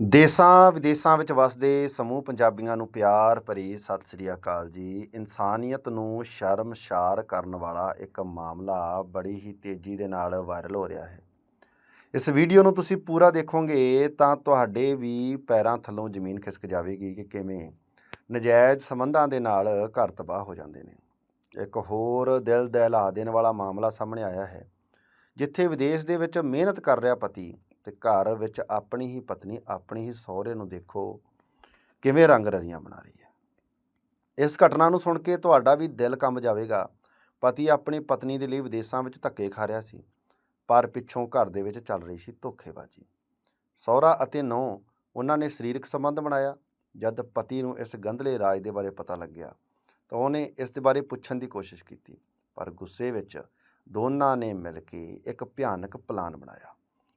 ਦੇਸਾਂ, ਵਿਦੇਸਾਂ ਵਿੱਚ ਵਸਦੇ ਸਮੂਹ ਪੰਜਾਬੀਆਂ ਨੂੰ ਪਿਆਰ ਭਰੀ ਸਤਿ ਸ੍ਰੀ ਅਕਾਲ ਜੀ। ਇਨਸਾਨੀਅਤ ਨੂੰ ਸ਼ਰਮਸ਼ਾਰ ਕਰਨ ਵਾਲਾ ਇੱਕ ਮਾਮਲਾ ਬੜੀ ਹੀ ਤੇਜ਼ੀ ਦੇ ਨਾਲ ਵਾਇਰਲ ਹੋ ਰਿਹਾ ਹੈ। ਇਸ ਵੀਡੀਓ ਨੂੰ ਤੁਸੀਂ ਪੂਰਾ ਦੇਖੋਗੇ ਤਾਂ ਤੁਹਾਡੇ ਵੀ ਪੈਰਾਂ ਥੱਲੋਂ ਜ਼ਮੀਨ ਖਿਸਕ ਜਾਵੇਗੀ ਕਿ ਕਿਵੇਂ ਨਜਾਇਜ਼ ਸੰਬੰਧਾਂ ਦੇ ਨਾਲ ਘਰ ਤਬਾਹ ਹੋ ਜਾਂਦੇ ਨੇ। ਇੱਕ ਹੋਰ ਦਿਲ ਦਹਿਲਾ ਦੇਣ ਵਾਲਾ ਮਾਮਲਾ ਸਾਹਮਣੇ ਆਇਆ ਹੈ, ਜਿੱਥੇ ਵਿਦੇਸ਼ ਦੇ ਵਿੱਚ ਮਿਹਨਤ ਕਰ ਰਿਹਾ ਪਤੀ ਤੇ ਘਰ ਵਿੱਚ ਆਪਣੀ ਹੀ ਪਤਨੀ, ਆਪਣੀ ਹੀ ਸਹੁਰੇ ਨੂੰ ਦੇਖੋ, ਕਿਵੇਂ ਰੰਗ ਰਲੀਆਂ ਬਣਾ ਰਹੀ ਹੈ। ਇਸ ਘਟਨਾ ਨੂੰ ਸੁਣ ਕੇ ਤੁਹਾਡਾ ਵੀ ਦਿਲ ਕੰਬ ਜਾਵੇਗਾ। ਪਤੀ ਆਪਣੀ ਪਤਨੀ ਦੇ ਲਈ ਵਿਦੇਸ਼ਾਂ ਵਿੱਚ ਧੱਕੇ ਖਾ ਰਿਹਾ ਸੀ, ਪਰ ਪਿੱਛੋਂ ਘਰ ਦੇ ਵਿੱਚ ਚੱਲ ਰਹੀ ਸੀ ਧੋਖੇਬਾਜ਼ੀ। ਸਹੁਰਾ ਅਤੇ ਨੂੰਹ ਉਹਨਾਂ ਨੇ ਸਰੀਰਕ ਸੰਬੰਧ ਬਣਾਇਆ। ਜਦ ਪਤੀ ਨੂੰ ਇਸ ਗੰਧਲੇ ਰਾਜ ਦੇ ਬਾਰੇ ਪਤਾ ਲੱਗਿਆ, ਤਾਂ ਉਹਨੇ ਇਸ ਦੇ ਬਾਰੇ ਪੁੱਛਣ ਦੀ ਕੋਸ਼ਿਸ਼ ਕੀਤੀ, ਪਰ ਗੁੱਸੇ ਵਿੱਚ ਦੋਨਾਂ ਨੇ ਮਿਲ ਕੇ ਇੱਕ ਭਿਆਨਕ ਪਲਾਨ ਬਣਾਇਆ।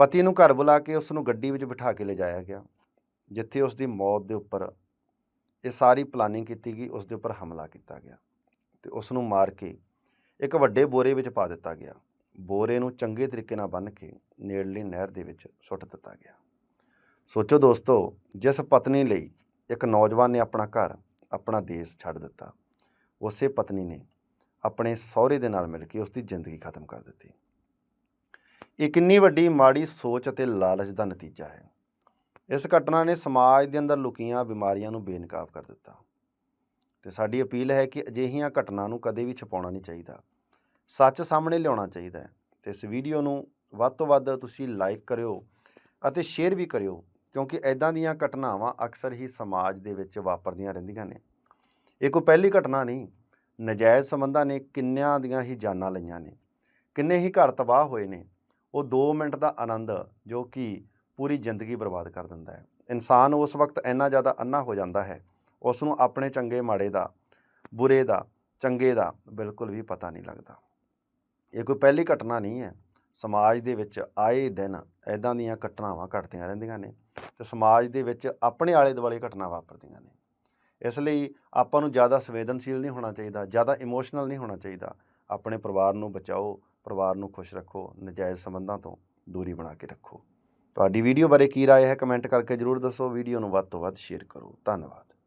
ਪਤੀ ਨੂੰ ਘਰ ਬੁਲਾ ਕੇ ਉਸ ਨੂੰ ਗੱਡੀ ਵਿੱਚ ਬਿਠਾ ਕੇ ਲਿਜਾਇਆ ਗਿਆ, ਜਿੱਥੇ ਉਸ ਦੀ ਮੌਤ ਦੇ ਉੱਪਰ ਇਹ ਸਾਰੀ ਪਲਾਨਿੰਗ ਕੀਤੀ ਗਈ ਉਸ ਦੇ ਉੱਪਰ ਹਮਲਾ ਕੀਤਾ ਗਿਆ ਤੇ ਉਸ ਨੂੰ ਮਾਰ ਕੇ ਇੱਕ ਵੱਡੇ ਬੋਰੇ ਵਿੱਚ ਪਾ ਦਿੱਤਾ ਗਿਆ। ਬੋਰੇ ਨੂੰ ਚੰਗੇ ਤਰੀਕੇ ਨਾਲ ਬੰਨ੍ਹ ਕੇ ਨੇੜਲੀ ਨਹਿਰ ਦੇ ਵਿੱਚ ਸੁੱਟ ਦਿੱਤਾ ਗਿਆ। ਸੋਚੋ ਦੋਸਤੋ, ਜਿਸ ਪਤਨੀ ਲਈ ਇੱਕ ਨੌਜਵਾਨ ਨੇ ਆਪਣਾ ਘਰ, ਆਪਣਾ ਦੇਸ਼ ਛੱਡ ਦਿੱਤਾ, ਉਸੇ ਪਤਨੀ ਨੇ ਆਪਣੇ ਸਹੁਰੇ ਦੇ ਨਾਲ ਮਿਲ ਕੇ ਉਸ ਦੀ ਜ਼ਿੰਦਗੀ ਖਤਮ ਕਰ ਦਿੱਤੀ। ਇਹ ਕਿੰਨੀ ਵੱਡੀ, ਮਾੜੀ ਸੋਚ ਅਤੇ ਲਾਲਚ ਦਾ ਨਤੀਜਾ ਹੈ। ਇਸ ਘਟਨਾ ਨੇ ਸਮਾਜ ਦੇ ਅੰਦਰ ਲੁਕੀਆਂ ਬਿਮਾਰੀਆਂ ਨੂੰ ਬੇਨਕਾਬ ਕਰ ਦਿੱਤਾ। ਤੇ ਸਾਡੀ ਅਪੀਲ ਹੈ ਕਿ ਅਜਿਹੀਆਂ ਘਟਨਾ ਨੂੰ ਕਦੇ ਵੀ ਛੁਪਾਉਣਾ ਨਹੀਂ ਚਾਹੀਦਾ। ਸੱਚ ਸਾਹਮਣੇ ਲਿਆਉਣਾ ਚਾਹੀਦਾ ਹੈ। ਤੇ ਇਸ ਵੀਡੀਓ ਨੂੰ ਵੱਧ ਤੋਂ ਵੱਧ ਤੁਸੀਂ ਲਾਈਕ ਕਰਿਓ ਅਤੇ ਸ਼ੇਅਰ ਵੀ ਕਰਿਓ, ਕਿਉਂਕਿ ਐਦਾਂ ਦੀਆਂ ਘਟਨਾਵਾਂ ਅਕਸਰ ਹੀ ਸਮਾਜ ਦੇ ਵਿੱਚ ਵਾਪਰਦੀਆਂ ਰਹਿੰਦੀਆਂ ਨੇ। ਇਹ ਕੋਈ ਪਹਿਲੀ ਘਟਨਾ ਨਹੀਂ। ਨਜਾਇਜ਼ ਸੰਬੰਧਾਂ ਨੇ ਕਿੰਨਿਆਂ ਦੀਆਂ ਹੀ ਜਾਨਾਂ ਲਈਆਂ ਨੇ। ਕਿੰਨੇ ਹੀ ਘਰ ਤਬਾਹ ਹੋਏ ਨੇ। ਉਹ 2 ਮਿੰਟ ਦਾ ਆਨੰਦ ਜੋ ਕਿ ਪੂਰੀ ਜ਼ਿੰਦਗੀ ਬਰਬਾਦ ਕਰ ਦਿੰਦਾ ਹੈ। ਇਨਸਾਨ ਉਸ ਵਕਤ ਇੰਨਾ ਜ਼ਿਆਦਾ ਅੰਨਾ ਹੋ ਜਾਂਦਾ ਹੈ ਉਸ ਨੂੰ ਆਪਣੇ ਚੰਗੇ ਮਾੜੇ ਦਾ, ਬੁਰੇ ਦਾ, ਚੰਗੇ ਦਾ ਬਿਲਕੁਲ ਵੀ ਪਤਾ ਨਹੀਂ ਲੱਗਦਾ। ਇਹ ਕੋਈ ਪਹਿਲੀ ਘਟਨਾ ਨਹੀਂ ਹੈ। ਸਮਾਜ ਦੇ ਵਿੱਚ ਆਏ ਦਿਨ ਐਦਾਂ ਦੀਆਂ ਘਟਨਾਵਾਂ ਘਟਦੀਆਂ ਰਹਿੰਦੀਆਂ ਨੇ ਤੇ ਸਮਾਜ ਦੇ ਵਿੱਚ ਆਪਣੇ ਆਲੇ ਦੁਆਲੇ ਘਟਨਾ ਵਾਪਰਦੀਆਂ ਨੇ। ਇਸ ਲਈ ਆਪਾਂ ਨੂੰ ਜ਼ਿਆਦਾ ਸੰਵੇਦਨਸ਼ੀਲ ਨਹੀਂ ਹੋਣਾ ਚਾਹੀਦਾ, ਜ਼ਿਆਦਾ ਇਮੋਸ਼ਨਲ ਨਹੀਂ ਹੋਣਾ ਚਾਹੀਦਾ। ਆਪਣੇ ਪਰਿਵਾਰ ਨੂੰ ਬਚਾਓ ਪਰਿਵਾਰ ਨੂੰ ਖੁਸ਼ ਰੱਖੋ, ਨਜਾਇਜ਼ ਸੰਬੰਧਾਂ ਤੋਂ ਦੂਰੀ ਬਣਾ ਕੇ ਰੱਖੋ। ਤੁਹਾਡੀ ਵੀਡੀਓ ਬਾਰੇ ਕੀ ਰਾਏ ਹੈ ਕਮੈਂਟ ਕਰਕੇ ਜਰੂਰ ਦੱਸੋ, ਵੀਡੀਓ ਨੂੰ ਵੱਧ ਤੋਂ ਵੱਧ ਸ਼ੇਅਰ ਕਰੋ। ਧੰਨਵਾਦ।